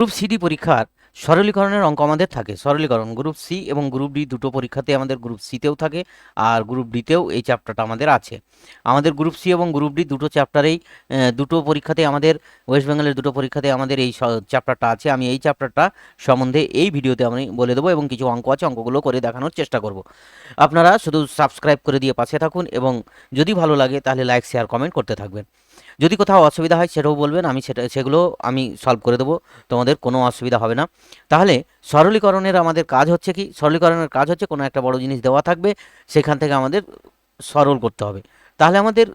Group CD পরীক্ষার সরলীকরণের অঙ্ক আমাদের থাকে। সরলীকরণ গ্রুপ সি এবং গ্রুপ ডি দুটো পরীক্ষাতে আমাদের গ্রুপ সিতেও থাকে আর গ্রুপ ডিতেও এই চ্যাপ্টারটা আমাদের আছে। আমাদের গ্রুপ সি এবং গ্রুপ ডি দুটো চ্যাপ্টারেই দুটো পরীক্ষাতে আমাদের ওয়েস্ট বেঙ্গলের দুটো পরীক্ষাতে আমাদের এই চ্যাপ্টারটা আছে। আমি এই চ্যাপ্টারটা সম্বন্ধে এই ভিডিওতে আমি বলে দেবো এবং কিছু অঙ্ক আছে, অঙ্কগুলো করে দেখানোর চেষ্টা করব। আপনারা শুধু সাবস্ক্রাইব করে দিয়ে পাশে থাকুন এবং যদি ভালো লাগে তাহলে লাইক শেয়ার কমেন্ট করতে থাকবেন। যদি কোথাও অসুবিধা হয় সেটাও বলবেন, আমি সেটা, সেগুলো আমি সলভ করে দেবো, তোমাদের কোনো অসুবিধা হবে না। তাহলে সরলীকরণের আমাদের কাজ হচ্ছে কি? সরলীকরণের কাজ হচ্ছে কোনো একটা বড় জিনিস দেওয়া থাকবে, সেখান থেকে আমাদের সরল করতে হবে। তাহলে আমাদের,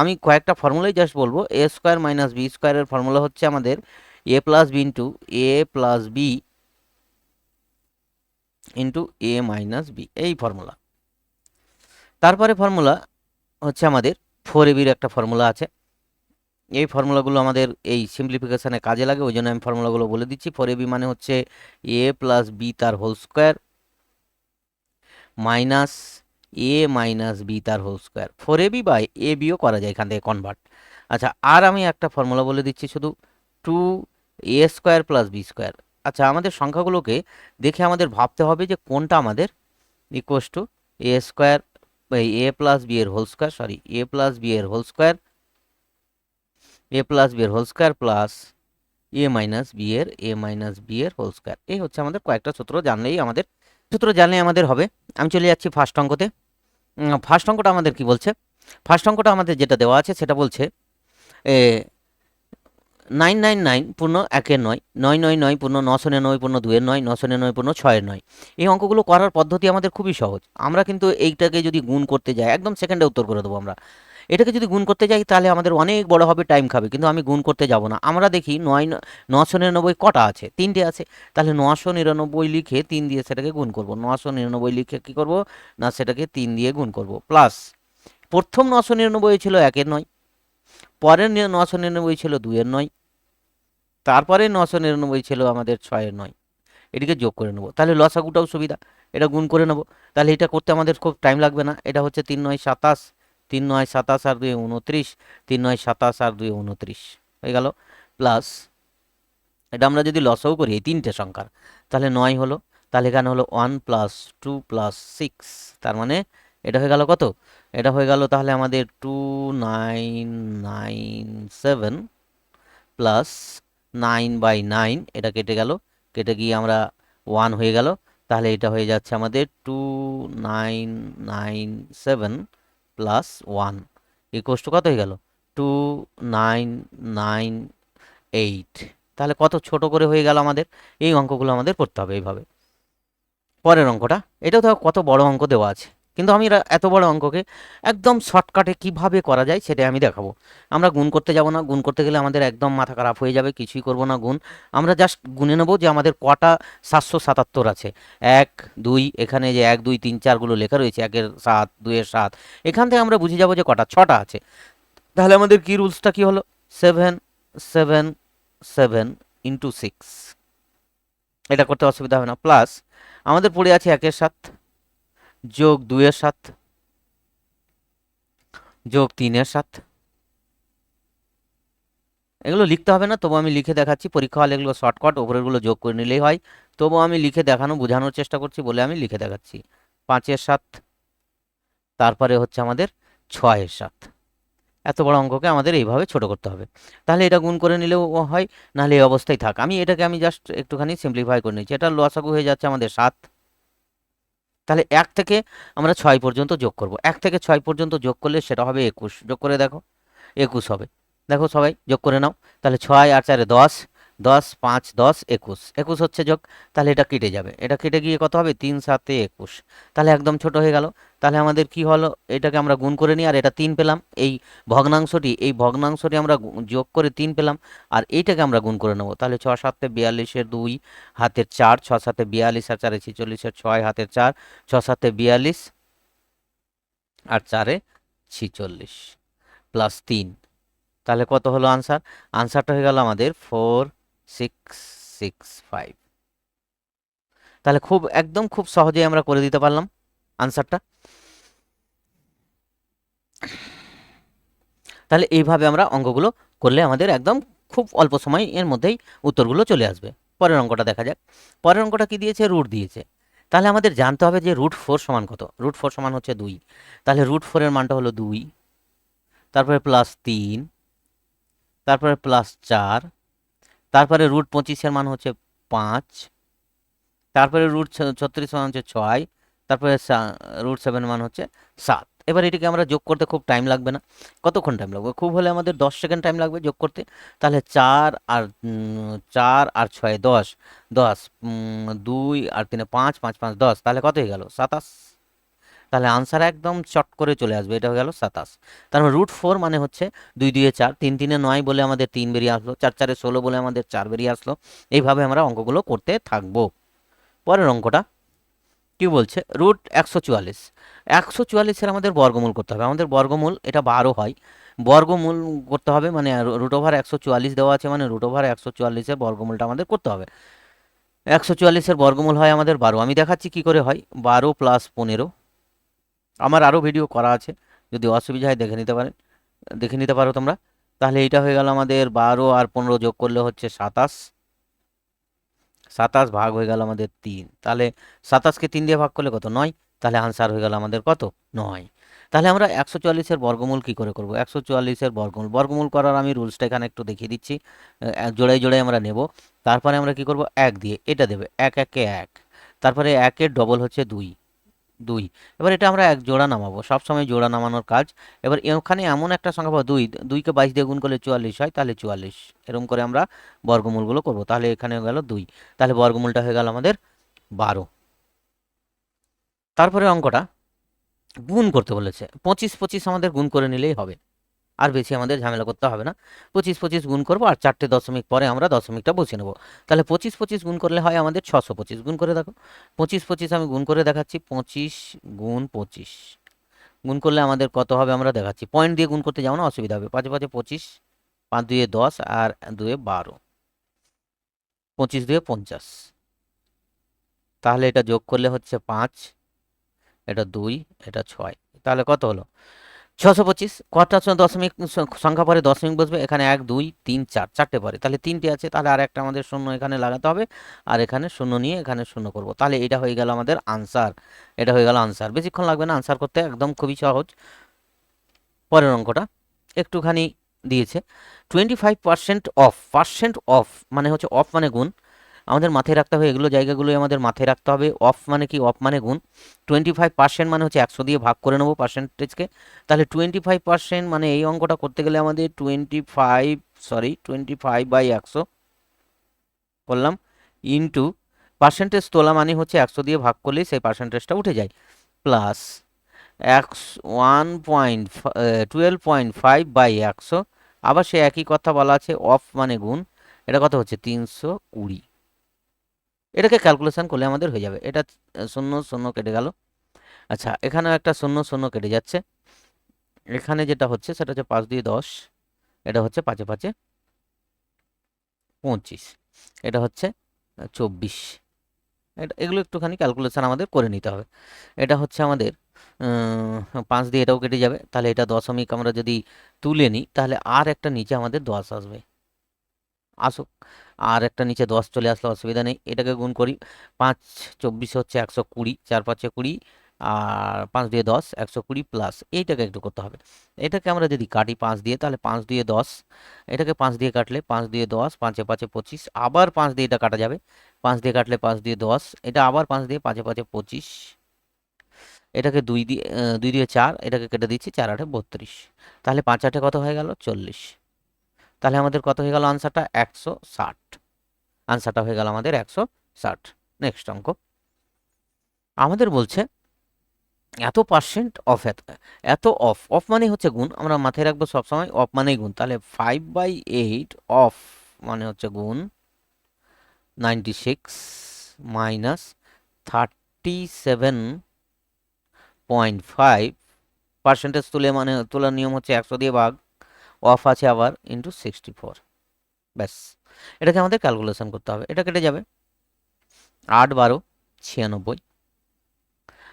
আমি কয়েকটা ফর্মুলাই জাস্ট বলব। এ স্কোয়ার মাইনাস বি স্কোয়ারের ফর্মুলা হচ্ছে আমাদের A plus B into A plus B into A minus B এই ফর্মুলা তারপরে ফর্মুলা হচ্ছে আমাদের ফোর এবির একটা ফর্মুলা আছে। এই ফর্মুলাগুলো আমাদের এই সিম্পলিফিকেশানে কাজে লাগে ওই জন্য আমি ফর্মুলাগুলো বলে দিচ্ছি। ফোর এবি মানে হচ্ছে এ প্লাস বি তার whole square minus A minus B তার whole square four AB by A bio করা যায় এখান থেকে কনভার্ট আচ্ছা আর আমি একটা ফর্মুলা বলে দিচ্ছি শুধু two A square plus B square আচ্ছা আমাদের সংখ্যাগুলোকে দেখে আমাদের ভাবতে হবে যে কোনটা আমাদের equals two A square A plus B এর whole square sorry A plus B এর whole square A plus B এর whole square plus A minus B এর এ মাইনাস বি এর হোল স্কোয়ার এই হচ্ছে আমাদের কয়েকটা সূত্র জানলেই আমাদের, সূত্র জানলেই আমাদের হবে। আমি চলে যাচ্ছি ফার্স্ট অঙ্কতে। ফার্স্ট অঙ্কটা আমাদের কি বলছে? ফার্স্ট অঙ্কটা আমাদের যেটা দেওয়া আছে সেটা বলছে নাইন নাইন নাইন পূর্ণ একের নয় নয় নয় নয় পূর্ণ নশো নিরানব্বই পূর্ণ দুয়ের নয় নশো নিরানব্বই পূর্ণ ছয়ের নয়। এই অঙ্কগুলো করার পদ্ধতি আমাদের খুবই সহজ। আমরা কিন্তু এইটাকে যদি গুণ করতে যাই, একদম সেকেন্ডে উত্তর করে দেবো আমরা। এটাকে যদি গুণ করতে যাই, তাহলে আমাদের অনেক বড় হবে টাইম খাবে। কিন্তু আমি গুণ করতে যাব না। আমরা দেখি নয় নশো নিরানব্বই কটা আছে? তিনটে আছে। তাহলে নশো নিরানব্বই লিখে তিন দিয়ে সেটাকে গুণ করব। নশো নিরানব্বই লিখে কী করব? না, সেটাকে তিন দিয়ে গুণ করব। প্লাস প্রথম নশো নিরানব্বই ছিল একের নয়। পরের নশো নিরানব্বই ছিল দুইয়ের নয়। তারপরে নশো নিরানব্বই ছিল আমাদের ছয়ের নয়। এটিকে যোগ করে নেব। তাহলে লসাগুটাও সুবিধা। এটা গুণ করে নেব। তাহলে এটা করতে আমাদের খুব টাইম লাগবে না। এটা হচ্ছে তিন নয় সাতাশ। তিন নয় সাতাশ আর দুই উনত্রিশ, তিন নয় সাতাশ আর দুই উনত্রিশ। হয়ে গেল। প্লাস এটা আমরা যদি লসও করি এই তিনটে সংখ্যার, তাহলে নয় হলো, তাহলে এখানে হলো one plus two plus six, তার মানে এটা হয়ে গেল কত? এটা হয়ে গেল তাহলে আমাদের two nine nine seven plus nine by nine, এটা কেটে গেল। কেটে গিয়ে আমরা ওয়ান হয়ে গেল, তাহলে এটা হয়ে যাচ্ছে আমাদের two nine nine seven plus one equals two কত হয়ে গেল? টু নাইন নাইন এইট তাহলে কত ছোট করে হয়ে গেল আমাদের? এই অঙ্কগুলো আমাদের করতে হবে এইভাবে। পরের অঙ্কটা, এটাও তো কত বড় অঙ্ক দেওয়া আছে। কিন্তু আমি এত বড় অঙ্ককে একদম শর্টকাটে কীভাবে করা যায় সেটাই আমি দেখাবো। আমরা গুণ করতে যাব না, গুণ করতে গেলে আমাদের একদম মাথা খারাপ হয়ে যাবে, কিছুই করব না গুণ। আমরা জাস্ট গুনে নেব যে আমাদের কটা সাতশো সাতাত্তর আছে। এক, দুই, এখানে যে এক, দুই, তিন চারগুলো লেখা রয়েছে, একের সাত, দুইয়ের সাত। এখান থেকে আমরা বুঝে যাব যে কটা, ছটা আছে। তাহলে আমাদের কি রুলসটা কি হলো? Seven seven seven into six. এটা করতে অসুবিধা হবে না। প্লাস আমাদের পড়ে আছে একের সাত। যোগ দুইয়ের সাত, যোগ তিনের সাত। এগুলো লিখতে হবে না, তবু আমি লিখে দেখাচ্ছি, পরীক্ষা হলে এগুলো শর্টকাট ওপরেরগুলো যোগ করে নিলেই হয়। তবু আমি লিখে দেখানো, বোঝানোর চেষ্টা করছি বলে আমি লিখে দেখাচ্ছি। পাঁচের সাত, তারপরে হচ্ছে আমাদের ছয়ের সাত। এত বড় অঙ্ককে আমাদের এইভাবে ছোট করতে হবে। তাহলে এটা গুণ করে নিলেও হয়, নাহলে এই অবস্থায় থাক। আমি এটাকে আমি জাস্ট একটুখানি সিম্পলিফাই করে নিচ্ছি। এটা লসাগু হয়ে যাচ্ছে আমাদের সাত। তাহলে এক থেকে আমরা ছয় পর্যন্ত যোগ করব। এক থেকে ছয় পর্যন্ত যোগ করলে সেটা হবে একুশ। যোগ করে দেখো, একুশ হবে। দেখো সবাই যোগ করে নাও। তাহলে ছয় আর চারে দশ। দশ, পাঁচ, দশ, একুশ। একুশ হচ্ছে যোগ, তাহলে এটা কেটে যাবে। এটা কেটে গিয়ে কত হবে? তিন, সাতে একুশ। তাহলে একদম ছোট হয়ে গেল। তাহলে আমাদের কি হলো? এটাকে আমরা গুণ করে নিই, আর এটা তিন পেলাম। এই ভগ্নাংশটি এই ভগ্নাংশটি আমরা যোগ করে তিন পেলাম। আর এইটাকে আমরা গুণ করে নেব। তাহলে ছ, সাতে বিয়াল্লিশের দুই, হাতের চার, ছ, সাতে বিয়াল্লিশ, আর চারে ছিচল্লিশের ছয়, হাতের চার, ছ, সাতে বিয়াল্লিশ, আর চারে ছিচল্লিশ, প্লাস তিন। তাহলে কত হলো আনসার? আনসারটা হয়ে গেল আমাদের ফোর সিক্স সিক্স ফাইভ তাহলে খুব, একদম খুব সহজেই আমরা করে দিতে পারলাম আনসারটা তাহলে এইভাবে আমরা অঙ্কগুলো করলে আমাদের একদম খুব অল্প সময় এর মধ্যেই উত্তরগুলো চলে আসবে। পরের অঙ্কটা দেখা যাক। পরের অঙ্কটা কি দিয়েছে? রুট দিয়েছে। তাহলে আমাদের জানতে হবে যে রুট ফোর সমান কত? রুট ফোর সমান হচ্ছে দুই। তাহলে রুট ফোরের মানটা হলো দুই। তারপরে প্লাস তিন। তারপরে প্লাস চার। তারপরে রুট পঁচিশের মান হচ্ছে পাঁচ, তারপরে রুট ছত্রিশ মান হচ্ছে ছয়, তারপরে রুট সেভেন মান হচ্ছে সাত। এবার এটিকে আমরা যোগ করতে খুব টাইম লাগবে না। কতক্ষণ টাইম লাগবে? খুব হলে আমাদের দশ সেকেন্ড টাইম লাগবে যোগ করতে। তাহলে চার আর চার আর ছয় দশ দশ দুই আর তিনে পাঁচ পাঁচ পাঁচ, দশ। তাহলে কত হয়ে গেল? সাতাশ। তাহলে আনসার একদম চট করে চলে আসবে, এটা হয়ে গেল সাতাশ। তার মানে রুট ফোর মানে হচ্ছে দুই দুইয়ে চার, তিন, তিনে নয় বলে আমাদের তিন বেরিয়ে আসলো, চার, চারে ষোলো বলে আমাদের চার বেরিয়ে আসলো, এইভাবে আমরা অঙ্কগুলো করতে থাকব। পরের অঙ্কটা কি বলছে? রুট একশো চুয়াল্লিশ। একশো চুয়াল্লিশের আমাদের বর্গমূল করতে হবে। আমাদের বর্গমূল এটা বারো হয়। বর্গমূল করতে হবে মানে রুট ওভার একশো চুয়াল্লিশ দেওয়া আছে মানে রুট ওভার একশো চুয়াল্লিশের বর্গমূলটা আমাদের করতে হবে। একশো চুয়াল্লিশের বর্গমূল হয় আমাদের বারো। আমি দেখাচ্ছি কি করে হয়? বারো প্লাস পনেরো। আমার আরও ভিডিও করা আছে, যদি অসুবিধা হয় দেখে নিতে পারেন। দেখে নিতে পারো তোমরা। তাহলে এইটা হয়ে গেল আমাদের বারো আর পনেরো যোগ করলে হচ্ছে সাতাশ। সাতাশ ভাগ হয়ে গেল আমাদের তিন। তাহলে সাতাশকে তিন দিয়ে ভাগ করলে কত? নয়। তাহলে আনসার হয়ে গেল আমাদের কত? নয়। তাহলে আমরা একশো চুয়াল্লিশের বর্গমূল কী করে করব? একশো চুয়াল্লিশের বর্গমূল। বর্গমূল করার আমি রুলসটা এখানে একটু দেখিয়ে দিচ্ছি। জোড়ায় জোড়ায় আমরা নেব। তারপরে আমরা কি করব? এক দিয়ে। এটা দেবে। এক, একে এক। তারপরে একের ডবল হচ্ছে দুই। দুই। এবার এটা আমরা এক জোড়া নামাবো। সবসময় জোড়া নামানোর কাজ। এবার ওখানে এমন একটা সংখ্যা পাবো, দুই। দুইকে বাইশ দিয়ে গুণ করলে চুয়াল্লিশ হয়, তাহলে চুয়াল্লিশ। এরকম করে আমরা বর্গমূলগুলো করব। তাহলে এখানে হয়ে গেল দুই। তাহলে বর্গমূলটা হয়ে গেল আমাদের বারো। তারপরে অঙ্কটা গুণ করতে বলেছে। পঁচিশ পঁচিশ আমাদের গুণ করে নিলেই হবে। আর বেশি আমাদের ঝামেলা করতে হবে না। পঁচিশ পঁচিশ গুণ করব আর চারটে দশমিক পরে আমরা দশমিকটা বসে নেব। তাহলে পঁচিশ পঁচিশ গুণ করলে হয় আমাদের ছশো পঁচিশ গুণ করে দেখো। পঁচিশ পঁচিশ আমি গুণ করে দেখাচ্ছি, পঁচিশ গুণ পঁচিশ। গুণ করলে আমাদের কত হবে আমরা দেখাচ্ছি। পয়েন্ট দিয়ে গুণ করতে যাব না, অসুবিধা হবে। পাঁচে পাঁচে পঁচিশ, পাঁচ দুয়ে দশ আর দুয়ে বারো। পঁচিশ দুয়ে পঞ্চাশ। তাহলে এটা যোগ করলে হচ্ছে পাঁচ, এটা দুই, এটা ছয়। তাহলে কত হলো? ছশো পঁচিশ কটা দশমিক, সংখ্যা পরে দশমিক বসবে, এখানে এক, দুই, তিন, চার, চারটে পরে। তাহলে তিনটে আছে, তাহলে আর একটা আমাদের শূন্য এখানে লাগাতে হবে, আর এখানে শূন্য নিয়ে এখানে শূন্য করব। তাহলে এটা হয়ে গেল আমাদের আনসার এটা হয়ে গেল আনসার বেশিক্ষণ লাগবে না আনসার করতে, একদম খুবই সহজ। পরের অঙ্কটা একটুখানি দিয়েছে। Twenty five percent of percent of মানে হচ্ছে অফ মানে গুণ। আমাদের মাথায় রাখতে হবে, এগুলো জায়গাগুলোই আমাদের মাথায় রাখতে হবে। অফ মানে কি? অফ মানে গুণ। টোয়েন্টি ফাইভ পার্সেন্ট মানে হচ্ছে একশো দিয়ে ভাগ করে নেব পার্সেন্টেজকে তাহলে টোয়েন্টি ফাইভ পার্সেন্ট মানে এই অঙ্কটা করতে গেলে আমাদের twenty five sorry twenty five by একশো করলাম ইন্টু পার্সেন্টেজ তোলা মানে হচ্ছে একশো দিয়ে ভাগ করলেই সেই পার্সেন্টেজটা উঠে যায়। Plus X one point twelve point five by একশো। আবার সে একই কথা বলা আছে অফ মানে গুণ। এটা কথা হচ্ছে? তিনশো কুড়ি। এটাকে ক্যালকুলেশান করলে আমাদের হয়ে যাবে। এটা শূন্য শূন্য কেটে গেল। আচ্ছা এখানেও একটা শূন্য শূন্য কেটে যাচ্ছে। এখানে যেটা হচ্ছে, সেটা হচ্ছে পাঁচ দিয়ে দশ। এটা হচ্ছে পাঁচে পাঁচে পঁচিশ। এটা হচ্ছে চব্বিশ। এটা, এগুলো একটুখানি ক্যালকুলেশান আমাদের করে নিতে হবে। এটা হচ্ছে আমাদের পাঁচ দিয়ে এটাও কেটে যাবে। তাহলে এটা দশমিক আমরা যদি তুলে নিই, তাহলে আর একটা নিচে আমাদের দশ আসবে। আসুক। আর একটা নিচে দশ চলে আসলে অসুবিধা নেই। এটাকে গুণ করি, পাঁচ চব্বিশ হচ্ছে একশো কুড়ি, চার পাঁচে কুড়ি, আর পাঁচ দিয়ে দশ, একশো কুড়ি প্লাস এইটাকে একটু করতে হবে। এটাকে আমরা যদি কাটি পাঁচ দিয়ে, তাহলে পাঁচ দিয়ে দশ, এটাকে পাঁচ দিয়ে কাটলে পাঁচ দিয়ে দশ, পাঁচে পাঁচে পঁচিশ, আবার পাঁচ দিয়ে এটা কাটা যাবে। পাঁচ দিয়ে কাটলে পাঁচ দিয়ে দশ, এটা আবার পাঁচ দিয়ে পাঁচে পাঁচে পঁচিশ, এটাকে দুই দিয়ে দুই দিয়ে চার, এটাকে কেটে দিচ্ছি চার আটে বত্রিশ। তাহলে পাঁচ আটে কত হয়ে গেল? চল্লিশ। তাহলে আমাদের কত হয়ে গেল আনসারটা একশো ষাট। আনসারটা হয়ে গেল আমাদের একশো ষাট। নেক্সট অঙ্ক। আমাদের বলছে, এত পার্সেন্ট অফ এত এত অফ অফ মানে হচ্ছে গুণ। আমরা মাথায় রাখব সবসময় অফ মানেই গুণ। তাহলে ফাইভ বাই এইট অফ মানে হচ্ছে গুণ ninety six minus thirty seven point five percentage তুলে মানে তোলার নিয়ম হচ্ছে একশো দিয়ে ভাগ। অফ আছে আবার ইন্টু সিক্সটি ফোর ব্যাস, এটাকে আমাদের ক্যালকুলেশন করতে হবে। এটা কেটে যাবে। আট বারো ছিয়ানব্বই।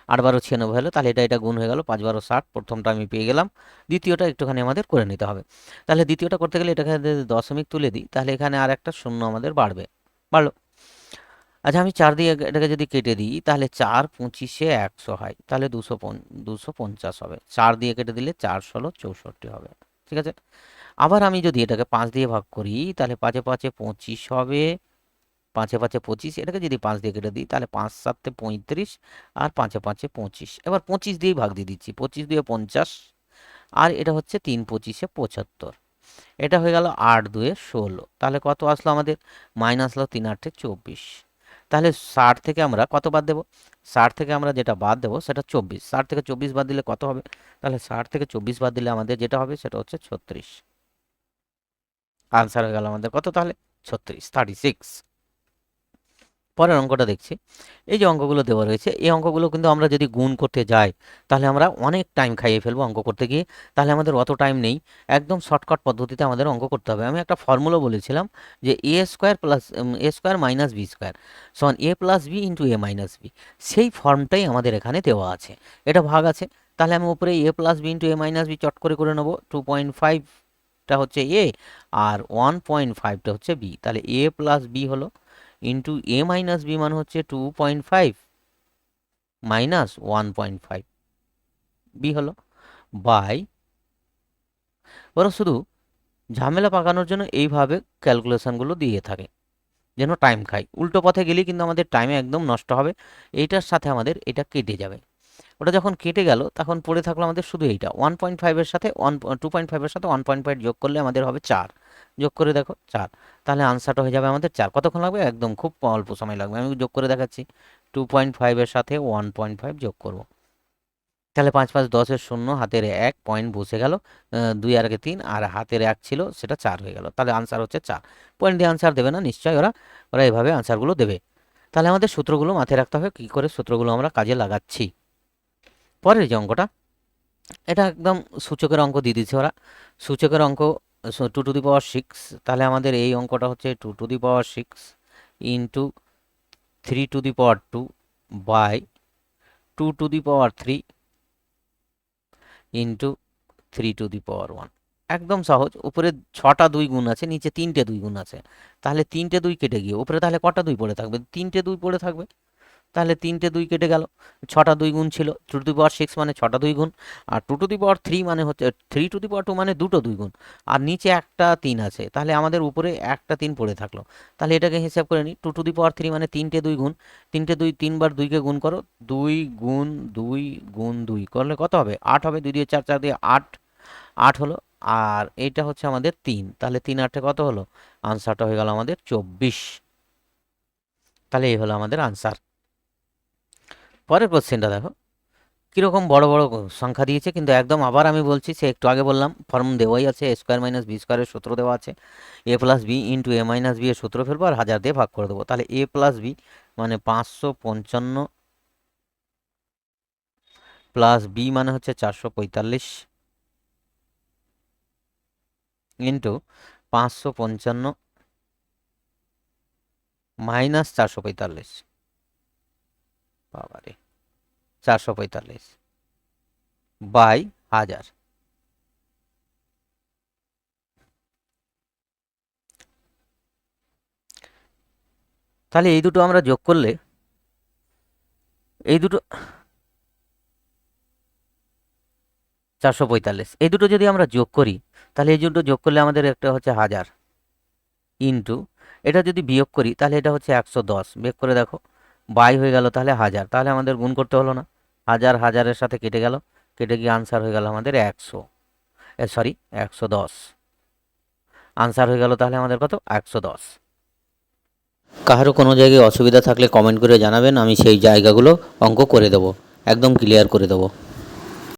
আট বারো ছিয়ানব্বই হলো, তাহলে এটা এটা গুণ হয়ে গেল পাঁচ বারো ষাট। প্রথমটা আমি পেয়ে গেলাম। দ্বিতীয়টা একটুখানি আমাদের করে নিতে হবে। তাহলে দ্বিতীয়টা করতে গেলে এটাকে দশমিক তুলে দিই, তাহলে এখানে আর একটা শূন্য আমাদের বাড়বে। বাড়লো। আচ্ছা আমি চার দিয়ে এটাকে যদি কেটে দিই, তাহলে চার পঁচিশে একশো হয়। তাহলে দুশো দুশো পঞ্চাশ হবে। চার দিয়ে কেটে দিলে চার ষোলো চৌষট্টি হবে। ঠিক আছে? আবার আমি যদি এটাকে পাঁচ দিয়ে ভাগ করি, তাহলে পাঁচে পাঁচে পঁচিশ হবে। পাঁচে পাঁচে পঁচিশ, এটাকে যদি পাঁচ দিয়ে কেটে দিই, তাহলে পাঁচ সাতে পঁয়ত্রিশ আর পাঁচে পাঁচে পঁচিশ। এবার পঁচিশ দিয়েই ভাগ দিয়ে দিচ্ছি, পঁচিশ দিয়ে পঞ্চাশ। আর এটা হচ্ছে তিন পঁচিশে পঁচাত্তর। এটা হয়ে গেল আট দুয়ে ষোলো। তাহলে কত আসলো আমাদের? মাইনাস আসলো তিন আটে চব্বিশ। তাহলে ষাট থেকে আমরা কত বাদ দেবো? ষাট থেকে আমরা যেটা বাদ দেবো সেটা চব্বিশ। ষাট থেকে চব্বিশ বাদ দিলে কত হবে? তাহলে ষাট থেকে চব্বিশ বাদ দিলে আমাদের যেটা হবে সেটা হচ্ছে ছত্রিশ। আনসার হয়ে গেল আমাদের কত তাহলে? ছত্রিশ থার্টি সিক্স পরের অঙ্কটা দেখছি। এই যে অঙ্কগুলো দেওয়া রয়েছে, এই অঙ্কগুলো কিন্তু আমরা যদি গুণ করতে যাই, তাহলে আমরা অনেক টাইম খাইয়ে ফেলব অঙ্ক করতে গিয়ে। তাহলে আমাদের অত টাইম নেই। একদম শর্টকাট পদ্ধতিতে আমাদের অঙ্ক করতে হবে। আমি একটা ফর্মুলা বলেছিলাম যে A square plus A square minus B square সমান A plus B into A minus B সেই ফর্মটাই আমাদের এখানে দেওয়া আছে। এটা ভাগ আছে। তাহলে আমি উপরে A plus B into A minus B চট করে করে নেব। টু পয়েন্ট ফাইভটা হচ্ছে এ আর ওয়ান পয়েন্ট ফাইভটা হচ্ছে বি তাহলে এ প্লাস বি হলো ইন্টু এ মাইনাস বি মান হচ্ছে two point five minus one point five B হলো বাই ওরা শুধু ঝামেলা পাকানোর জন্য এইভাবে ক্যালকুলেশানগুলো দিয়ে থাকে, যেন টাইম খাই উল্টো পথে গেলে কিন্তু আমাদের টাইমে একদম নষ্ট হবে। এইটার সাথে আমাদের এটা কেটে যাবে। ওটা যখন কেটে গেল, তখন পড়ে থাকল আমাদের শুধু এইটা। ওয়ান পয়েন্ট ফাইভের সাথে ওয়ান টু পয়েন্ট ফাইভের সাথে ওয়ান পয়েন্ট ফাইভ যোগ করলে আমাদের হবে চার। যোগ করে দেখো, চার। তাহলে আনসারটা হয়ে যাবে আমাদের চার। কতক্ষণ লাগবে? একদম খুব অল্প সময় লাগবে। আমি যোগ করে দেখাচ্ছি। টু পয়েন্ট ফাইভের সাথে ওয়ান পয়েন্ট ফাইভ যোগ করব। তাহলে পাঁচ পাঁচ দশের শূন্য, হাতের এক পয়েন্ট বসে গেল। দুই আর আগে তিন, আর হাতের এক ছিল, সেটা চার হয়ে গেল। তাহলে আনসার হচ্ছে চার। পয়েন্ট দিয়ে আনসার দেবে না, নিশ্চয়ই ওরা ওরা এভাবে আনসারগুলো দেবে। তাহলে আমাদের সূত্রগুলো মাথায় রাখতে হবে, কী করে সূত্রগুলো আমরা কাজে লাগাচ্ছি। পরের যে অঙ্কটা, এটা একদম সূচকের অঙ্ক দিয়ে দিচ্ছে ওরা। সূচকের অঙ্ক two to the power six তাহলে আমাদের এই অঙ্কটা হচ্ছে two to the power six into three two the power two by two to the power three into three two the power one একদম সহজ, উপরে ছটা দুই গুণ আছে, নিচে তিনটে দুই গুণ আছে। তাহলে তিনটে দুই কেটে গিয়ে, উপরে তাহলে কটা দুই পড়ে থাকবে? তিনটে দুই পড়ে থাকবে। তাহলে তিনটে দুই কেটে গেল, ছটা দুই গুণ ছিল two to the power six মানে ছটা দুই গুণ, আর two to the power three মানে হচ্ছে three two the power two মানে দুটো দুই গুণ, আর নিচে একটা তিন আছে, তাহলে আমাদের উপরে একটা তিন পড়ে থাকল, তাহলে এটাকে হিসাব করে নিই two to the power three মানে তিনটে দুই গুণ, তিনটে দুই তিনবার দুইকে গুণ করো, দুই গুণ দুই গুণ দুই, করলে কত হবে? আট হবে, দুই দিয়ে চার চার দিয়ে আট আট হলো, আর এইটা হচ্ছে আমাদের তিন, তাহলে তিন আটে কত হলো? আনসারটা হয়ে গেল আমাদের চব্বিশ, তাহলে এই হলো আমাদের আনসার পরের কোশ্চেনটা দেখো। কীরকম বড় বড় সংখ্যা দিয়েছে, কিন্তু একদম আবার আমি বলছি, সে একটু আগে বললাম, ফর্ম দেওয়াই আছে এ স্কোয়ার মাইনাস বি স্কোয়ারের সূত্র দেওয়া আছে A plus B into A minus B এর সূত্র ফেলব আর হাজার দিয়ে ভাগ করে দেবো। তাহলে এ প্লাস বি মানে পাঁচশো পঞ্চান্ন প্লাস বি মানে হচ্ছে চারশো পঁয়তাল্লিশ ইন্টু পাঁচশো পঞ্চান্ন মাইনাস চারশো পঁয়তাল্লিশ। বাবারে, চারশো পঁয়তাল্লিশ। বাই হাজার। তাহলে এই দুটো আমরা যোগ করলে, এই দুটো চারশো পঁয়তাল্লিশ। এই দুটো যদি আমরা যোগ করি, তাহলে এই দুটো যোগ করলে আমাদের একটা হচ্ছে হাজার ইন্টু, এটা যদি বিয়োগ করি, তাহলে এটা হচ্ছে একশো দশ। বিয়োগ করে দেখো বাই হয়ে গেল তাহলে হাজার। তাহলে আমাদের গুণ করতে হলো না। হাজার হাজারের সাথে কেটে গেল। কেটে গিয়ে আনসার হয়ে গেল আমাদের একশো। সরি একশো দশ। আনসার হয়ে গেল তাহলে আমাদের কত? একশো দশ। কারও কোনো জায়গায় অসুবিধা থাকলে কমেন্ট করে জানাবেন। আমি সেই জায়গাগুলো অঙ্ক করে দেবো। একদম ক্লিয়ার করে দেবো।